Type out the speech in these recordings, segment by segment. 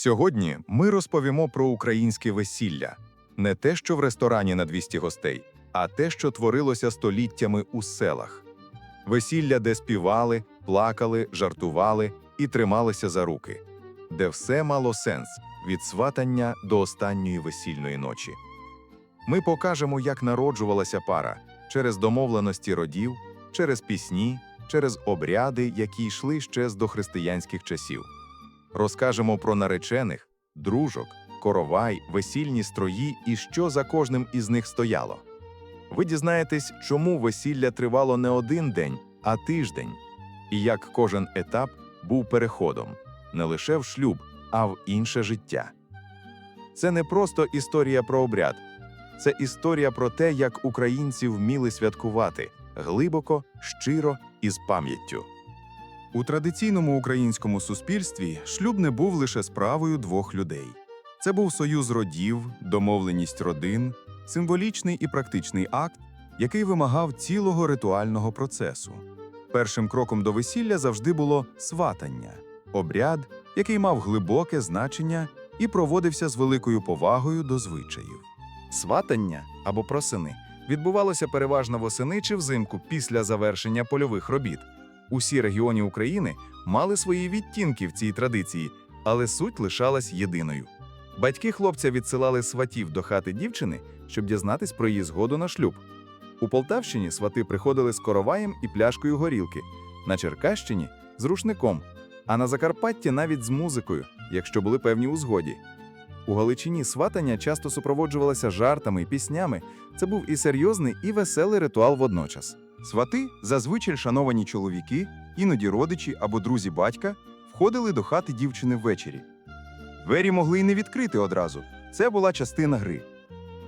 Сьогодні ми розповімо про українське весілля, не те, що в ресторані на 200 гостей, а те, що творилося століттями у селах. Весілля, де співали, плакали, жартували і трималися за руки, де все мало сенс від сватання до останньої весільної ночі. Ми покажемо, як народжувалася пара через домовленості родів, через пісні, через обряди, які йшли ще з дохристиянських часів. Розкажемо про наречених, дружок, коровай, весільні строї і що за кожним із них стояло. Ви дізнаєтесь, чому весілля тривало не один день, а тиждень, і як кожен етап був переходом не лише в шлюб, а в інше життя. Це не просто історія про обряд, це історія про те, як українці вміли святкувати глибоко, щиро і з пам'яттю. У традиційному українському суспільстві шлюб не був лише справою двох людей. Це був союз родів, домовленість родин, символічний і практичний акт, який вимагав цілого ритуального процесу. Першим кроком до весілля завжди було сватання обряд, який мав глибоке значення і проводився з великою повагою до звичаїв. Сватання або просини відбувалося переважно восени чи взимку після завершення польових робіт. Усі регіони України мали свої відтінки в цій традиції, але суть лишалась єдиною. Батьки хлопця відсилали сватів до хати дівчини, щоб дізнатись про її згоду на шлюб. У Полтавщині свати приходили з короваєм і пляшкою горілки, на Черкащині з рушником, а на Закарпатті навіть з музикою, якщо були певні узгоді. У Галичині сватання часто супроводжувалося жартами і піснями. Це був і серйозний, і веселий ритуал водночас. Свати, зазвичай шановані чоловіки, іноді родичі або друзі батька, входили до хати дівчини ввечері. Двері могли й не відкрити одразу. Це була частина гри.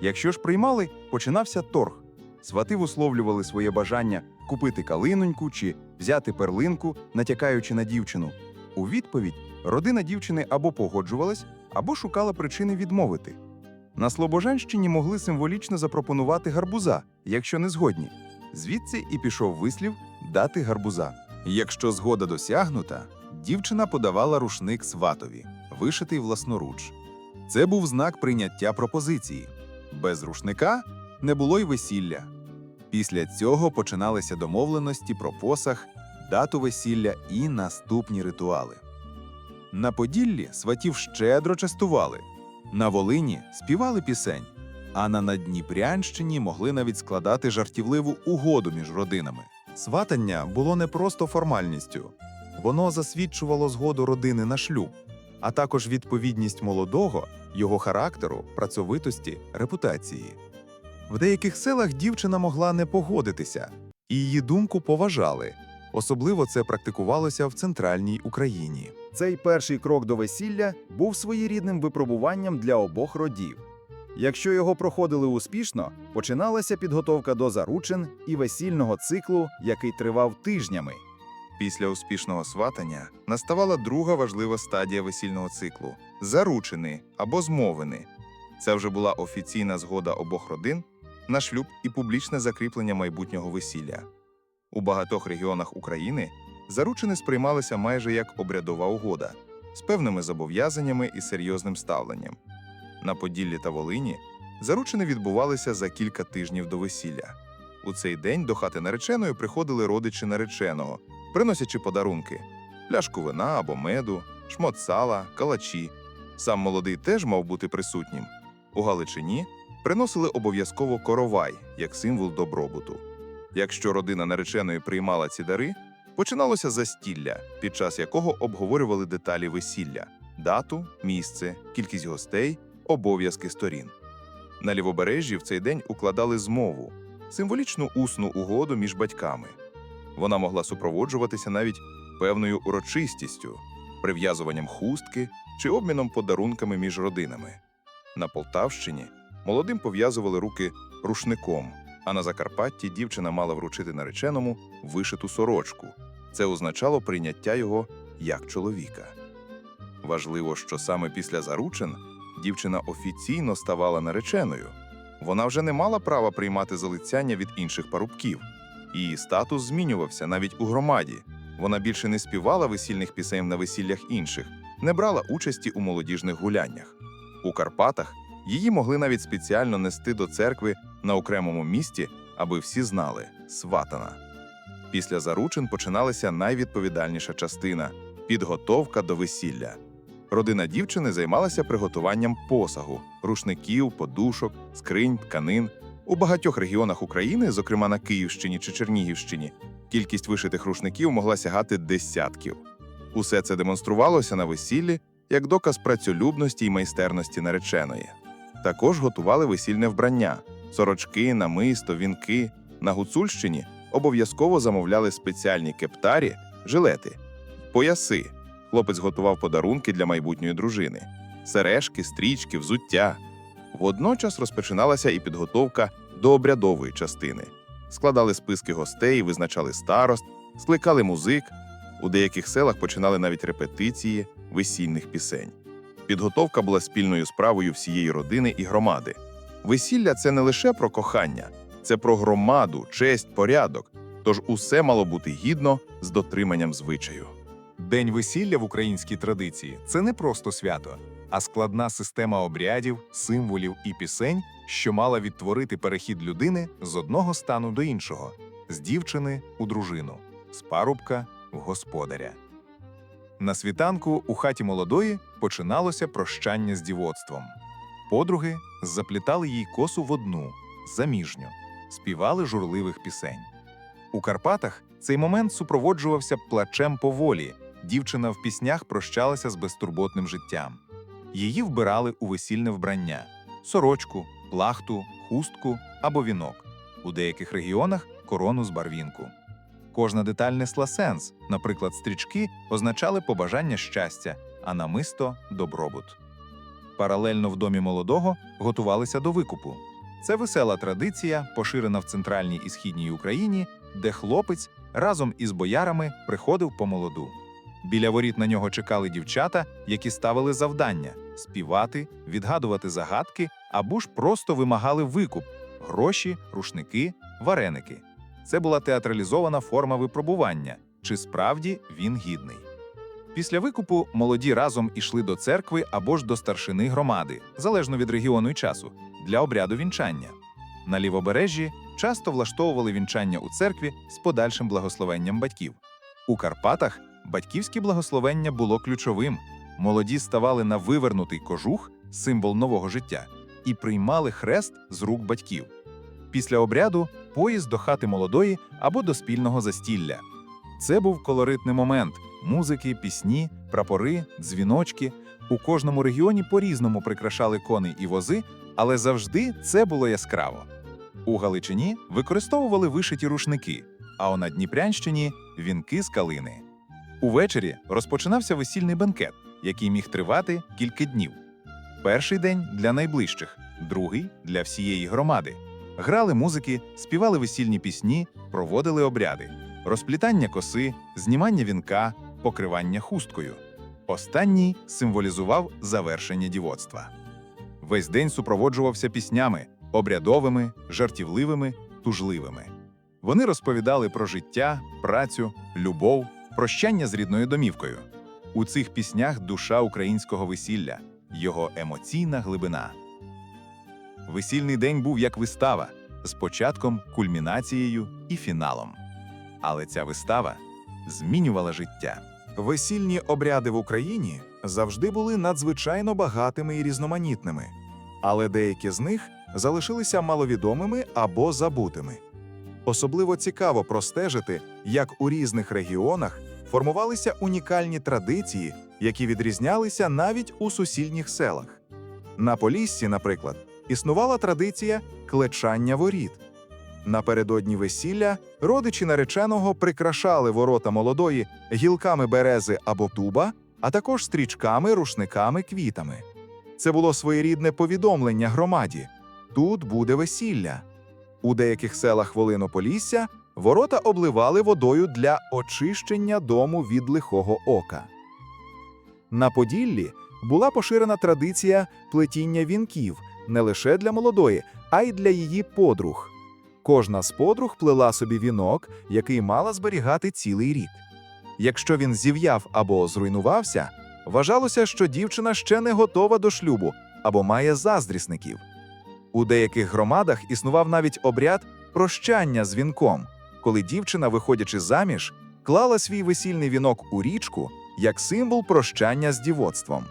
Якщо ж приймали, починався торг. Свати висловлювали своє бажання купити калиноньку чи взяти перлинку, натякаючи на дівчину. У відповідь родина дівчини або погоджувалась, або шукала причини відмовити. На Слобожанщині могли символічно запропонувати гарбуза, якщо не згодні. Звідси і пішов вислів дати гарбуза. Якщо згода досягнута, дівчина подавала рушник сватові, вишитий власноруч. Це був знак прийняття пропозиції. Без рушника не було й весілля. Після цього починалися домовленості про посах, дату весілля і наступні ритуали. На Поділлі сватів щедро частували, на Волині співали пісень, а на Надніпрянщині могли навіть складати жартівливу угоду між родинами. Сватання було не просто формальністю, воно засвідчувало згоду родини на шлюб, а також відповідність молодого, його характеру, працьовитості, репутації. В деяких селах дівчина могла не погодитися, і її думку поважали. Особливо це практикувалося в центральній Україні. Цей перший крок до весілля був своєрідним випробуванням для обох родів. Якщо його проходили успішно, починалася підготовка до заручин і весільного циклу, який тривав тижнями. Після успішного сватання наставала друга важлива стадія весільного циклу заручини або змовини. Це вже була офіційна згода обох родин на шлюб і публічне закріплення майбутнього весілля. У багатьох регіонах України заручини сприймалися майже як обрядова угода з певними зобов'язаннями і серйозним ставленням. На Поділлі та Волині заручини відбувалися за кілька тижнів до весілля. У цей день до хати нареченої приходили родичі нареченого, приносячи подарунки: пляшку вина або меду, шмот сала, калачі. Сам молодий теж мав бути присутнім. У Галичині приносили обов'язково коровай як символ добробуту. Якщо родина нареченої приймала ці дари, починалося застілля, під час якого обговорювали деталі весілля, дату, місце, кількість гостей, обов'язки сторін. На лівобережжі в цей день укладали змову символічну усну угоду між батьками. Вона могла супроводжуватися навіть певною урочистістю, прив'язуванням хустки чи обміном подарунками між родинами. На Полтавщині молодим пов'язували руки рушником, а на Закарпатті дівчина мала вручити нареченому вишиту сорочку. Це означало прийняття його як чоловіка. Важливо, що саме після заручин дівчина офіційно ставала нареченою. Вона вже не мала права приймати залицяння від інших парубків. Її статус змінювався навіть у громаді. Вона більше не співала весільних пісень на весіллях інших, не брала участі у молодіжних гуляннях. У Карпатах її могли навіть спеціально нести до церкви на окремому місці, аби всі знали сватана. Після заручин починалася найвідповідальніша частина підготовка до весілля. Родина дівчини займалася приготуванням посагу, рушників, подушок, скринь, тканин. У багатьох регіонах України, зокрема на Київщині чи Чернігівщині, кількість вишитих рушників могла сягати десятків. Усе це демонструвалося на весіллі як доказ працьолюбності й майстерності нареченої. Також готували весільне вбрання: сорочки, намисто, вінки. На Гуцульщині обов'язково замовляли спеціальні кептарі, жилети, пояси. Хлопець готував подарунки для майбутньої дружини, сережки, стрічки, взуття. Водночас розпочиналася і підготовка до обрядової частини. Складали списки гостей, визначали старост, скликали музик. У деяких селах починали навіть репетиції весільних пісень. Підготовка була спільною справою всієї родини і громади. Весілля це не лише про кохання, це про громаду, честь, порядок. Тож усе мало бути гідно з дотриманням звичаю. День весілля в українській традиції це не просто свято, а складна система обрядів, символів і пісень, що мала відтворити перехід людини з одного стану до іншого, з дівчини у дружину, з парубка в господаря. На світанку у хаті молодої починалося прощання з дівоцтвом. Подруги заплітали їй косу в одну, заміжню, співали журливих пісень. У Карпатах цей момент супроводжувався плачем по волі. Дівчина в піснях прощалася з безтурботним життям. Її вбирали у весільне вбрання: сорочку, плахту, хустку або вінок. У деяких регіонах корону з барвінку. Кожна деталь несла сенс. Наприклад, стрічки означали побажання щастя, а намисто добробут. Паралельно в домі молодого готувалися до викупу. Це весела традиція, поширена в центральній і східній Україні, де хлопець разом із боярами приходив по молоду. Біля воріт на нього чекали дівчата, які ставили завдання співати, відгадувати загадки або ж просто вимагали викуп гроші, рушники, вареники. Це була театралізована форма випробування, чи справді він гідний. Після викупу молоді разом ішли до церкви або ж до старшини громади, залежно від регіону і часу, для обряду вінчання. На лівобережжі часто влаштовували вінчання у церкві з подальшим благословенням батьків. У Карпатах батьківське благословення було ключовим. Молоді ставали на вивернутий кожух, символ нового життя, і приймали хрест з рук батьків. Після обряду поїзд до хати молодої або до спільного застілля. Це був колоритний момент: музики, пісні, прапори, дзвіночки. У кожному регіоні по-різному прикрашали коней і вози, але завжди це було яскраво. У Галичині використовували вишиті рушники, а у Надніпрянщині вінки з калини. Увечері розпочинався весільний бенкет, який міг тривати кілька днів. Перший день для найближчих, другий для всієї громади. Грали музики, співали весільні пісні, проводили обряди, розплітання коси, знімання вінка, покривання хусткою. Останній символізував завершення дівоцтва. Весь день супроводжувався піснями обрядовими, жартівливими, тужливими. Вони розповідали про життя, працю, любов, прощання з рідною домівкою. У цих піснях душа українського весілля, його емоційна глибина. Весільний день був як вистава з початком, кульмінацією і фіналом. Але ця вистава змінювала життя. Весільні обряди в Україні завжди були надзвичайно багатими і різноманітними, але деякі з них залишилися маловідомими або забутими. Особливо цікаво простежити, як у різних регіонах формувалися унікальні традиції, які відрізнялися навіть у сусідніх селах. На Поліссі, наприклад, існувала традиція клечання воріт. Напередодні весілля родичі нареченого прикрашали ворота молодої гілками берези або туба, а також стрічками, рушниками, квітами. Це було своєрідне повідомлення громаді: тут буде весілля. У деяких селах Волинополісся ворота обливали водою для очищення дому від лихого ока. На Поділлі була поширена традиція плетіння вінків не лише для молодої, а й для її подруг. Кожна з подруг плела собі вінок, який мала зберігати цілий рік. Якщо він зів'яв або зруйнувався, Вважалося, що дівчина ще не готова до шлюбу або має заздрісників. У деяких громадах існував навіть обряд прощання з вінком, коли дівчина, виходячи заміж, клала свій весільний вінок у річку як символ прощання з дівоцтвом.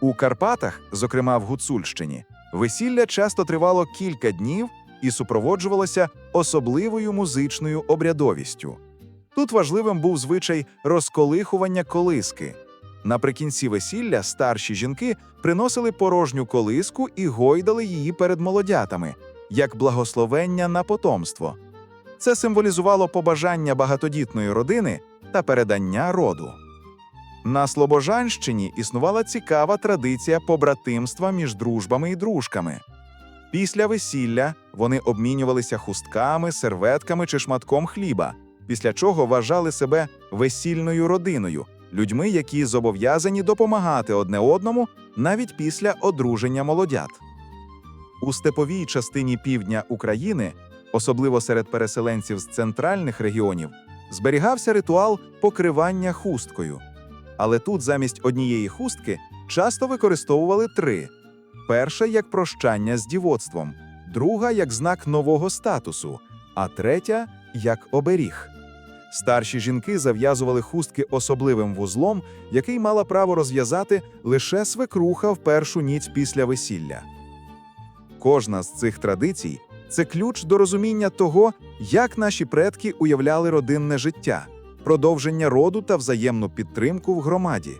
У Карпатах, зокрема в Гуцульщині, весілля часто тривало кілька днів і супроводжувалося особливою музичною обрядовістю. Тут важливим був звичай розколихування колиски. Наприкінці весілля старші жінки приносили порожню колиску і гойдали її перед молодятами, як благословення на потомство. Це символізувало побажання багатодітної родини та передання роду. На Слобожанщині існувала цікава традиція побратимства між дружбами і дружками. Після весілля вони обмінювалися хустками, серветками чи шматком хліба, після чого вважали себе весільною родиною, людьми, які зобов'язані допомагати одне одному навіть після одруження молодят. У степовій частині півдня України, особливо серед переселенців з центральних регіонів, зберігався ритуал покривання хусткою. Але тут замість однієї хустки часто використовували три: перша як прощання з дівоцтвом, друга як знак нового статусу, а третя як оберіг. Старші жінки зав'язували хустки особливим вузлом, який мала право розв'язати лише свекруха в першу ніч після весілля. Кожна з цих традицій це ключ до розуміння того, як наші предки уявляли родинне життя, продовження роду та взаємну підтримку в громаді.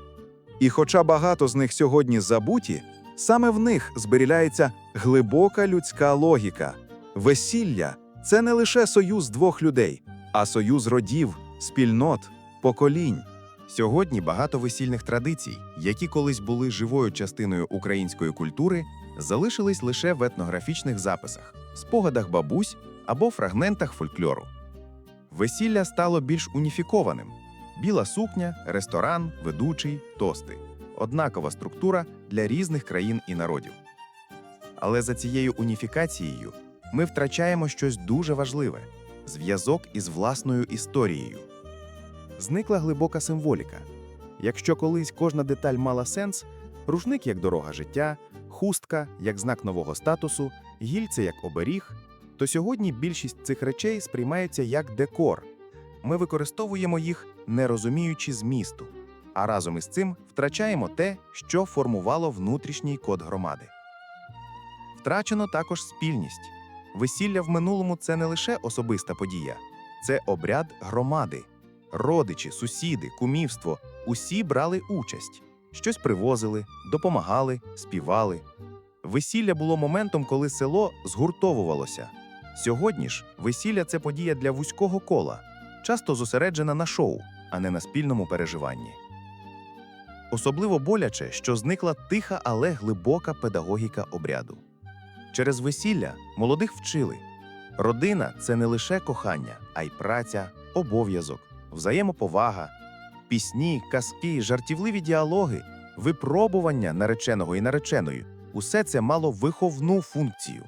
І хоча багато з них сьогодні забуті, саме в них зберігається глибока людська логіка. Весілля це не лише союз двох людей, а союз родів, спільнот, поколінь. Сьогодні багато весільних традицій, які колись були живою частиною української культури, залишились лише в етнографічних записах, спогадах бабусь або фрагментах фольклору. Весілля стало більш уніфікованим: біла сукня, ресторан, ведучий, тости однакова структура для різних країн і народів. Але за цією уніфікацією ми втрачаємо щось дуже важливе зв'язок із власною історією зникла глибока символіка. Якщо колись кожна деталь мала сенс, рушник як дорога життя, хустка як знак нового статусу, гільце як оберіг, то сьогодні більшість цих речей сприймаються як декор. Ми використовуємо їх, не розуміючи змісту, а разом із цим втрачаємо те, що формувало внутрішній код громади. Втрачено також спільність. Весілля в минулому це не лише особиста подія, це обряд громади. Родичі, сусіди, кумівство усі брали участь, щось привозили, допомагали, співали. Весілля було моментом, коли село згуртовувалося. Сьогодні ж весілля це подія для вузького кола, часто зосереджена на шоу, а не на спільному переживанні. Особливо боляче, що зникла тиха, але глибока педагогіка обряду. Через весілля молодих вчили родина це не лише кохання, а й праця, обов'язок взаємоповага, пісні, казки, жартівливі діалоги, випробування нареченого і нареченої усе це мало виховну функцію.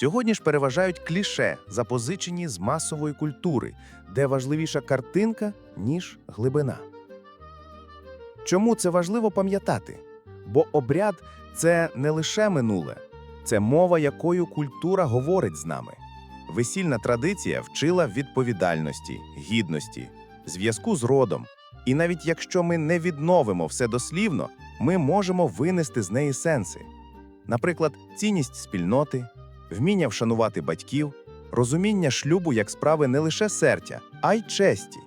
Сьогодні ж переважають кліше, запозичені з масової культури, де важливіша картинка, ніж глибина. Чому це важливо пам'ятати? Бо обряд це не лише минуле, це мова, якою культура говорить з нами. Весільна традиція вчила відповідальності, гідності, зв'язку з родом. І навіть якщо ми не відновимо все дослівно, ми можемо винести з неї сенси. Наприклад, цінність спільноти, вміння вшанувати батьків, розуміння шлюбу як справи не лише серця, а й честі.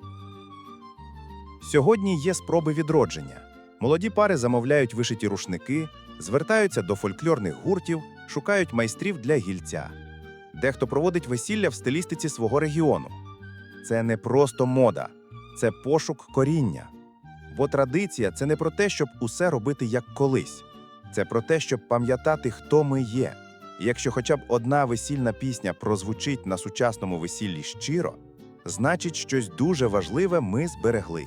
Сьогодні є спроби відродження. Молоді пари замовляють вишиті рушники, звертаються до фольклорних гуртів, шукають майстрів для гільця. Дехто проводить весілля в стилістиці свого регіону. Це не просто мода, це пошук коріння. Бо традиція це не про те, щоб усе робити як колись, це про те, щоб пам'ятати, хто ми є. І якщо хоча б одна весільна пісня прозвучить на сучасному весіллі щиро, значить, щось дуже важливе ми зберегли.